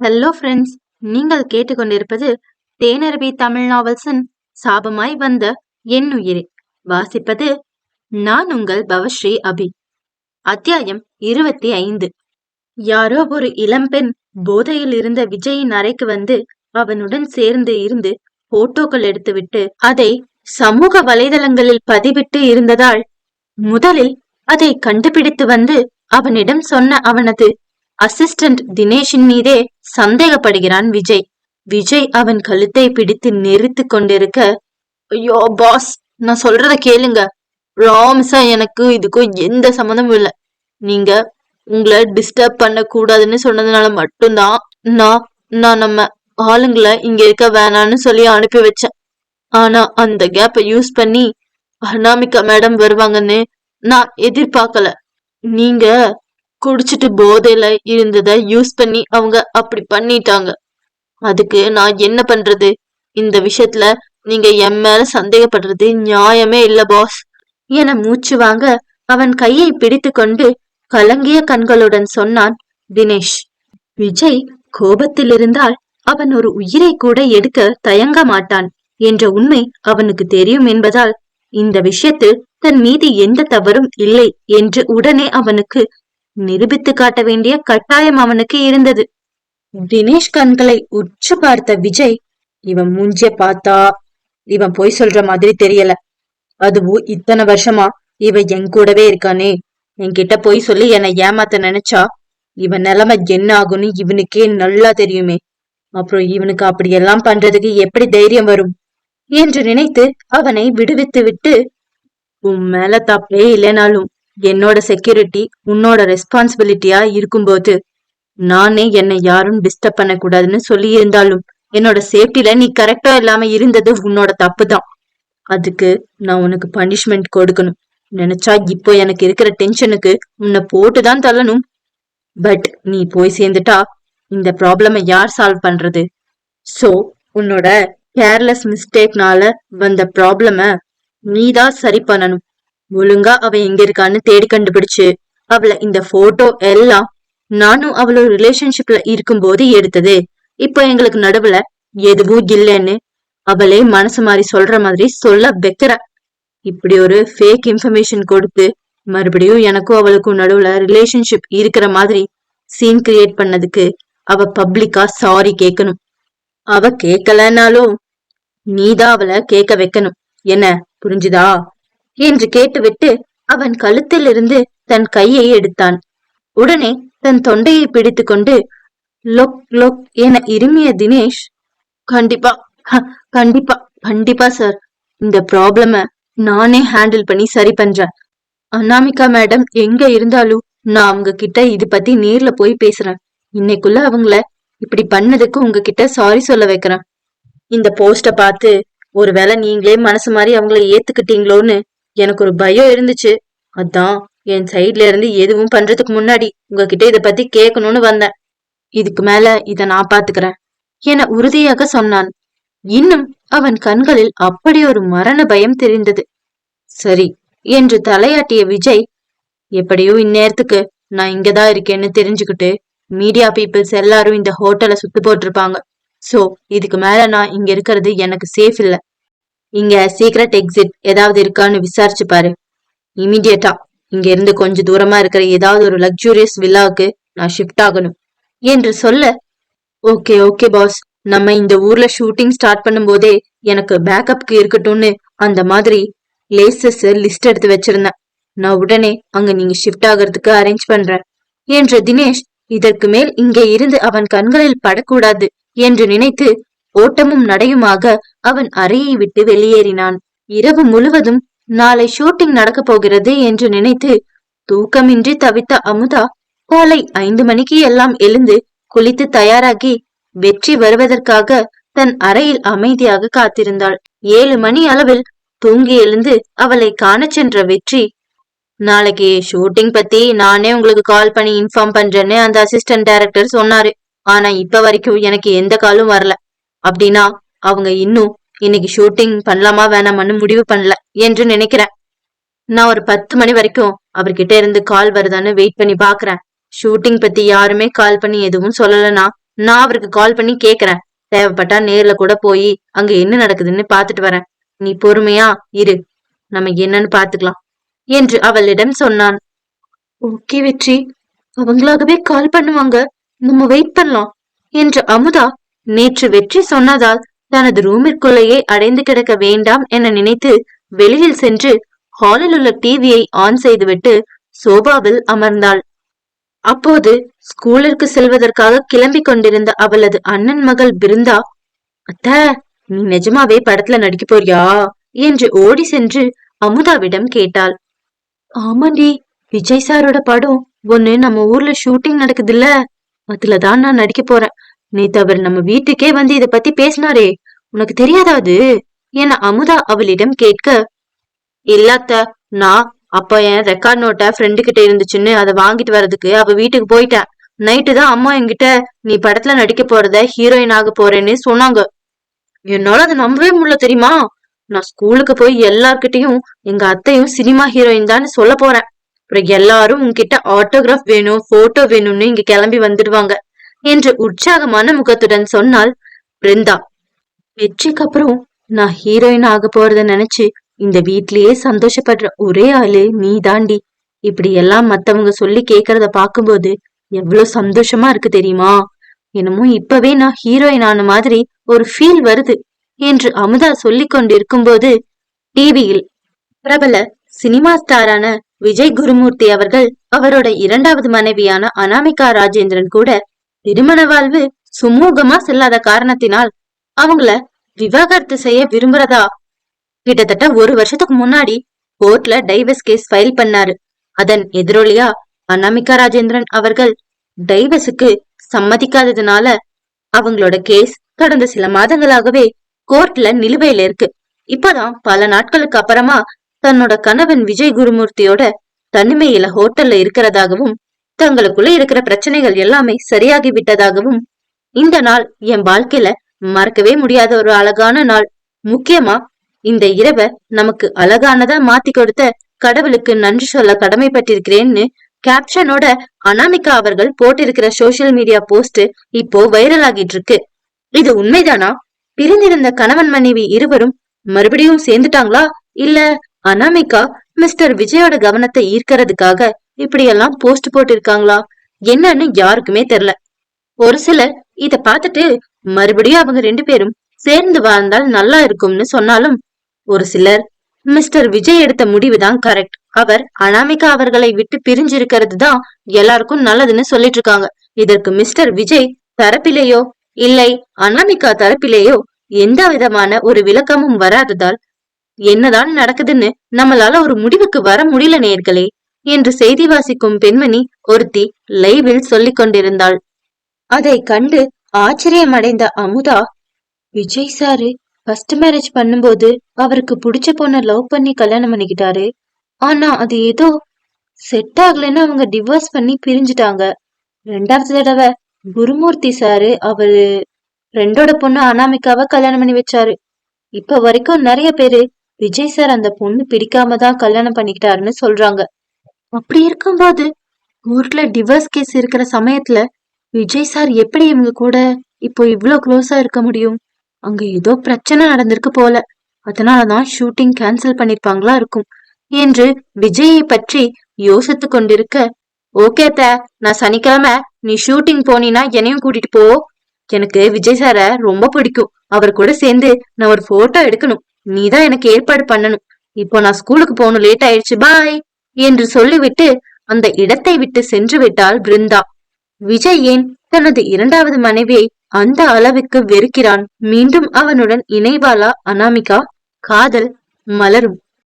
Hello friends நீங்கள் கேட்டுக்கொண்டிருப்பது தேனருவி தமிழ் நாவல்ஸின் சாபமாய் வந்த என் உயிரே. வாசிப்பது நான் உங்கள் பவஸ்ரீ அபி. அத்தியாயம் இருபத்தி ஐந்து யாரோ ஒரு இளம்பெண் போதையில் இருந்த விஜயின் அறைக்கு வந்து அவனுடன் சேர்ந்து இருந்து போட்டோக்கள் எடுத்துவிட்டு அதை சமூக வலைதளங்களில் பதிவிட்டு இருந்ததால் முதலில் அதை கண்டுபிடித்து வந்து அவனிடம் சொன்ன அவனது அசிஸ்டன்ட் தினேஷின் மீதே சந்தேகப்படுகிறான் விஜய். விஜய் அவன் கழுத்தை பிடித்து நெரித்து கொண்டிருக்க ஐயோ பாஸ் நான் சொல்றத கேளுங்க. ராம்ஸா எனக்கு இதுக்கும் எந்த சம்மந்தமும் இல்லை. நீங்க உங்களை டிஸ்டர்ப் பண்ண கூடாதுன்னு சொன்னதுனால மட்டும்தான் நான் நான் நம்ம ஆளுங்களை இங்க இருக்க வேணான்னு சொல்லி அனுப்பி வச்சேன். ஆனா அந்த கேப்பை யூஸ் பண்ணி அனாமிகா மேடம் வருவாங்கன்னு நான் எதிர்பார்க்கல. நீங்க குடிச்சிட்டு போதையில இருந்தத யூஸ் பண்ணி அவங்க அப்படி பண்ணிட்டாங்க. அதுக்கு நான் என்ன பண்றது? இந்த விஷயத்துல நீங்க என் மேல சந்தேகப்படுறது நியாயமே இல்ல பாஸ் என மூச்சு வாங்க அவன் கையை பிடித்து கொண்டு கலங்கிய கண்களுடன் சொன்னான் தினேஷ். விஜய் கோபத்தில் இருந்தால் அவன் ஒரு உயிரை கூட எடுக்க தயங்க மாட்டான் என்ற உண்மை அவனுக்கு தெரியும் என்பதால் இந்த விஷயத்தில் தன் மீது எந்த தவறும் இல்லை என்று உடனே அவனுக்கு நிரூபித்து காட்ட வேண்டிய கட்டாயம் அவனுக்கு இருந்தது. தினேஷ் கண்களை உற்று பார்த்த விஜய் இவன் மூஞ்சிய பார்த்தா? இவன் பொய் சொல்ற மாதிரி தெரியல. அதுவும் இத்தனை வருஷமா இவன் என் கூடவே இருக்கானே. என்கிட்ட பொய் சொல்லி என்னை ஏமாத்த நினைச்சா இவன் நிலைமை என்ன ஆகும்னு இவனுக்கே நல்லா தெரியுமே. அப்புறம் இவனுக்கு அப்படியெல்லாம் பண்றதுக்கு எப்படி தைரியம் வரும்? என்று நினைத்து அவனை விடுவித்து விட்டு உன் மேல தப்பே இல்லைனாலும் என்னோட செக்யூரிட்டி உன்னோட ரெஸ்பான்சிபிலிட்டியா இருக்கும்போது நானே என்னை யாரும் டிஸ்டர்ப் பண்ணக்கூடாதுன்னு சொல்லி இருந்தாலும் என்னோட சேஃப்டில நீ கரெக்டா இல்லாம இருந்தது உன்னோட தப்பு தான் அதுக்கு நான் உனக்கு பனிஷ்மெண்ட் கொடுக்கணும். நினைச்சா இப்போ எனக்கு இருக்கிற டென்ஷனுக்கு உன்னை போட்டுதான் தள்ளணும். பட் நீ போய் சேர்ந்துட்டா இந்த ப்ராப்ளம யார் சால்வ் பண்றது? சோ உன்னோட கேர்லெஸ் மிஸ்டேக்னால வந்த ப்ராப்ளம நீதான் சரி பண்ணணும். ஒழுங்கா அவ எங்க இருக்கான்னு தேடி கண்டுபிடிச்சு. அவளை இந்த போட்டோ எல்லாம் நானும் அவளோட ரிலேஷன்ஷிப்ல இருக்கும்போது எடுத்தது. இப்போ எங்களுக்கு நடுவுல எதுவும் இல்லைன்னு அவளே மனசு மாதிரி சொல்ற மாதிரி சொல்ல வைக்கிற. இப்படி ஒரு ஃபேக் இன்ஃபர்மேஷன் கொடுத்து மறுபடியும் எனக்கும் அவளுக்கும் நடுவுல ரிலேஷன்ஷிப் இருக்கிற மாதிரி சீன் கிரியேட் பண்ணதுக்கு அவ பப்ளிக்கா சாரி கேட்கணும் அவ கேட்கலனாலும் நீதான் அவளை கேட்க வைக்கணும். என்ன? புரிஞ்சுதா? என்று கேட்டுவிட்டு அவன் கழுத்திலிருந்து தன் கையை எடுத்தான். உடனே தன் தொண்டையை பிடித்துக்கொண்டு லொக் லொக் என இருமிய தினேஷ் கண்டிப்பா கண்டிப்பா கண்டிப்பா சார் இந்த ப்ராப்ளம நானே ஹேண்டில் பண்ணி சரி பண்றேன். அனாமிகா மேடம் எங்க இருந்தாலும் நான் அவங்க கிட்ட இது பத்தி நேர்ல போய் பேசுறேன். இன்னைக்குள்ள அவங்கள இப்படி பண்ணதுக்கு உங்ககிட்ட சாரி சொல்ல வைக்கிறேன். இந்த போஸ்ட பார்த்து ஒருவேளை நீங்களே மனசு மாதிரி அவங்கள ஏத்துக்கிட்டீங்களோன்னு எனக்கு ஒரு பயம் இருந்துச்சு. அதான் என் சைட்ல இருந்து எதுவும் பண்றதுக்கு முன்னாடி உங்ககிட்ட இத பத்தி கேட்கணும்னு வந்தேன். இதுக்கு மேல இத நான் பாத்துக்கிறேன் என உறுதியாக சொன்னான். இன்னும் அவன் கண்களில் அப்படி ஒரு மரண பயம் தெரிந்தது. சரி என்று தலையாட்டிய விஜய் எப்படியோ இந்நேரத்துக்கு நான் இங்கதான் இருக்கேன்னு தெரிஞ்சுக்கிட்டு மீடியா பீப்புள்ஸ் எல்லாரும் இந்த ஹோட்டலை சுத்து போட்டிருப்பாங்க. சோ இதுக்கு மேல நான் இங்க இருக்கிறது எனக்கு சேஃப் இல்ல. இங்க சீக்ரெட் எக்ஸிட் ஏதாவது இருக்கான்னு விசாரிச்சு பாரு. இமீடியட்டா இங்க இருந்து கொஞ்ச தூரமா இருக்கிற ஏதாவது ஒரு லக்ஸூரியஸ் வில்லாவுக்கு நான் ஷிஃப்ட் ஆகணும். என்று சொல்ல ஓகே ஓகே பாஸ் நம்ம இந்த ஊர்ல ஷூட்டிங் ஸ்டார்ட் பண்ணும் போதே எனக்கு பேக்கப்க்கு இருக்கட்டும்னு அந்த மாதிரி லேசஸ் லிஸ்ட் எடுத்து வச்சிருந்தேன். நான் உடனே அங்க நீங்க ஷிஃப்ட் ஆகிறதுக்கு அரேஞ்ச் பண்றேன். என்ற தினேஷ் இதற்கு மேல் இங்கே இருந்து அவன் கண்களில் படக்கூடாது என்று நினைத்து ஓட்டமும் நடையுமாக அவன் அறையை விட்டு வெளியேறினான். இரவு முழுவதும் நாளை ஷூட்டிங் நடக்க போகிறது என்று நினைத்து தூக்கமின்றி தவித்த அமுதா காலை ஐந்து மணிக்கு எல்லாம் எழுந்து குளித்து தயாராகி வெற்றி வருவதற்காக தன் அறையில் அமைதியாக காத்திருந்தாள். ஏழு மணி அளவில் தூங்கி எழுந்து அவளை காணச் சென்ற வெற்றி நாளைக்கு ஷூட்டிங் பத்தி நானே உங்களுக்கு கால் பண்ணி இன்ஃபார்ம் பண்றேன்னு அந்த அசிஸ்டன்ட் டைரக்டர் சொன்னாரு. ஆனா இப்ப வரைக்கும் எனக்கு எந்த காலும் வரல. அப்படின்னா அவங்க இன்னும் இன்னைக்கு ஷூட்டிங் பண்ணலாமா வேணாமான்னு முடிவு பண்ணல என்று நினைக்கிறேன். நான் ஒரு பத்து மணி வரைக்கும் அவர்கிட்ட இருந்து கால் வருதான்னு வெயிட் பண்ணி பாக்குறேன். ஷூட்டிங் பத்தி யாருமே கால் பண்ணி எதுவும் சொல்லலனா நான் அவருக்கு கால் பண்ணி கேக்குறேன். தேவைப்பட்டா நேர்ல கூட போய் அங்க என்ன நடக்குதுன்னு பாத்துட்டு வரேன். நீ பொறுமையா இரு. நம்ம என்னன்னு பாத்துக்கலாம் என்று அவளிடம் சொன்னான். ஓகே வெற்றி. அவங்களாகவே கால் பண்ணுவாங்க. நம்ம வெயிட் பண்ணலாம் என்று அமுதா நேற்று வெற்றி சொன்னதால் தனது ரூமிற்குள்ளேயே அடைந்து கிடக்க வேண்டாம் என நினைத்து வெளியில் சென்று ஹாலில் உள்ள டிவியை ஆன் செய்துவிட்டு சோபாவில் அமர்ந்தாள். அப்போது ஸ்கூலிற்கு செல்வதற்காக கிளம்பி கொண்டிருந்த அவளது அண்ணன் மகள் பிருந்தா அத்த நீ நிஜமாவே படத்துல நடிக்க போறியா? என்று ஓடி சென்று அமுதாவிடம் கேட்டாள். ஆமாண்டி விஜய் சாரோட படம் ஒண்ணு நம்ம ஊர்ல ஷூட்டிங் நடக்குதுல்ல அதுலதான் நான் நடிக்க போறேன். நேத்து அவர் நம்ம வீட்டுக்கே வந்து இத பத்தி பேசினாரே. உனக்கு தெரியாதாவது என அமுதா அவளிடம் கேட்க இல்லாத்த நான் அப்ப என் ரெக்கார்ட் நோட்டை ஃப்ரெண்டு கிட்ட இருந்துச்சுன்னு அதை வாங்கிட்டு வர்றதுக்கு அவ வீட்டுக்கு போயிட்டேன். நைட்டு தான் அம்மா என்கிட்ட நீ படத்துல நடிக்க போறத ஹீரோயின் ஆக போறேன்னு சொன்னாங்க. என்னால அதை நம்பவே முடியல தெரியுமா? நான் ஸ்கூலுக்கு போய் எல்லார்கிட்டயும் எங்க அத்தையும் சினிமா ஹீரோயின் தான் சொல்ல போறேன். அப்புறம் எல்லாரும் உங்ககிட்ட ஆட்டோகிராஃப் வேணும் போட்டோ வேணும்னு இங்க கிளம்பி வந்துடுவாங்க. என்று உற்சாகமான முகத்துடன் சொன்னாள். பிருந்தா வெற்றிக்கு அப்புறம் நான் ஹீரோயின் ஆக போறத நினைச்சு இந்த வீட்லயே சந்தோஷப்படுற ஒரே ஆளு நீ தாண்டி இப்படி எல்லாம் மத்தவங்க சொல்லி கேக்குறத பாக்கும்போது எவ்வளவு சந்தோஷமா இருக்கு தெரியுமா? என்னமோ இப்பவே நான் ஹீரோயின் ஆன மாதிரி ஒரு ஃபீல் வருது என்று அமுதா சொல்லி கொண்டிருக்கும் போது டிவியில் பிரபல சினிமா ஸ்டாரான விஜய் குருமூர்த்தி அவர்கள் அவரோட இரண்டாவது மனைவியான அனாமிகா ராஜேந்திரன் கூட திருமண வாழ்வு சுமூகமா செல்லாத காரணத்தினால் அவங்கள விவாகரத்து செய்ய விரும்புறதா? கிட்டத்தட்ட ஒரு வருஷத்துக்கு முன்னாடி கோர்ட்ல டைவர்ஸ் கேஸ் ஃபைல் பண்ணாரு. அதன் எதிரொலியா அனாமிகா ராஜேந்திரன் அவர்கள் டைவர்ஸுக்கு சம்மதிக்காததுனால அவங்களோட கேஸ் கடந்த சில மாதங்களாகவே கோர்ட்ல நிலுவையில இருக்கு. இப்பதான் பல நாட்களுக்கு அப்புறமா தன்னோட கணவன் விஜய் குருமூர்த்தியோட தனிமையில ஹோட்டல்ல இருக்கிறதாகவும் தங்களுக்குள்ள இருக்கிற பிரச்சனைகள் எல்லாமே சரியாகி விட்டதாகவும் இந்த நாள் என் வாழ்க்கையில மறக்கவே முடியாத ஒரு அழகான நாள். முக்கியமா இந்த இரவ நமக்கு அழகானதா மாத்தி கொடுத்த கடவுளுக்கு நன்றி சொல்ல கடமைப்பட்டிருக்கிறேன்னு கேப்ஷனோட அனாமிகா அவர்கள் போட்டிருக்கிற சோசியல் மீடியா போஸ்ட் இப்போ வைரல் ஆகிட்டு இருக்கு இது உண்மைதானா? பிரிந்திருந்த கணவன் மனைவி இருவரும் மறுபடியும் சேர்ந்துட்டாங்களா? இல்ல அனாமிகா மிஸ்டர் விஜயோட கவனத்தை ஈர்க்கறதுக்காக இப்படியெல்லாம் போஸ்ட் போட்டிருக்காங்களா? என்னன்னு யாருக்குமே தெரியல. ஒரு சிலர் இத பாத்துட்டு மறுபடியும் அவங்க ரெண்டு பேரும் சேர்ந்து வாழ்ந்தால் நல்லா இருக்கும்னு சொன்னாலும் ஒரு சிலர் மிஸ்டர் விஜய் எடுத்த முடிவு தான் கரெக்ட். அவர் அனாமிகா அவர்களை விட்டு பிரிஞ்சிருக்கிறது தான் எல்லாருக்கும் நல்லதுன்னு சொல்லிட்டு இருக்காங்க. இதற்கு மிஸ்டர் விஜய் தரப்பிலேயோ இல்லை அனாமிகா தரப்பிலேயோ எந்த விதமான ஒரு விளக்கமும் வராததால் என்னதான் நடக்குதுன்னு நம்மளால ஒரு முடிவுக்கு வர முடியல நேர்களே. என்று செய்தி வாசிக்கும் பெண்மணி ஒருத்தி லைவில் சொல்லிக் கொண்டிருந்தாள். அதை கண்டு ஆச்சரியமடைந்த Amudha Vijay sir first marriage பண்ணும்போது அவருக்கு பிடிச்ச பொண்ண லவ் பண்ணி கல்யாணம் பண்ணிக்கிட்டாரு. ஆனா அது ஏதோ செட் ஆகலைன்னு அவங்க டிவோர்ஸ் பண்ணி பிரிஞ்சுட்டாங்க. ரெண்டாவது தடவை குருமூர்த்தி சாரு அவரு ஃப்ரெண்டோட பொண்ணு அனாமிகாவை கல்யாணம் பண்ணி வச்சாரு. இப்ப வரைக்கும் நிறைய பேரு விஜய் சார் அந்த பொண்ணு பிடிக்காம தான் கல்யாணம் பண்ணிக்கிட்டாருன்னு சொல்றாங்க. அப்படி இருக்கும்போது ஊர்ல டிவர்ஸ் கேஸ் இருக்கிற சமயத்துல விஜய் சார் எப்படி இவங்க கூட இப்போ இவ்வளோ க்ளோஸா இருக்க முடியும்? அங்க ஏதோ பிரச்சனை நடந்திருக்கு போல. அதனாலதான் ஷூட்டிங் கேன்சல் பண்ணிருப்பாங்களா இருக்கும். என்று விஜயை பற்றி யோசித்து கொண்டிருக்க ஓகே த நான் சனிக்கிழமை நீ ஷூட்டிங் போனீன்னா என்னையும் கூட்டிட்டு போ. எனக்கு விஜய் சார ரொம்ப பிடிக்கும். அவர் கூட சேர்ந்து நான் ஒரு போட்டோ எடுக்கணும். நீதான் எனக்கு ஏற்பாடு பண்ணணும். இப்போ நான் ஸ்கூலுக்கு போகணும் லேட் ஆயிடுச்சு. பாய் என்று சொல்லிவிட்டு அந்த இடத்தை விட்டு சென்று விட்டாள் பிருந்தா. விஜய் ஏன் தனது இரண்டாவது மனைவியை அந்த அளவுக்கு வெறுக்கிறான்? மீண்டும் அவனுடன் இணைவாளா அனாமிகா? காதல் மலரும்.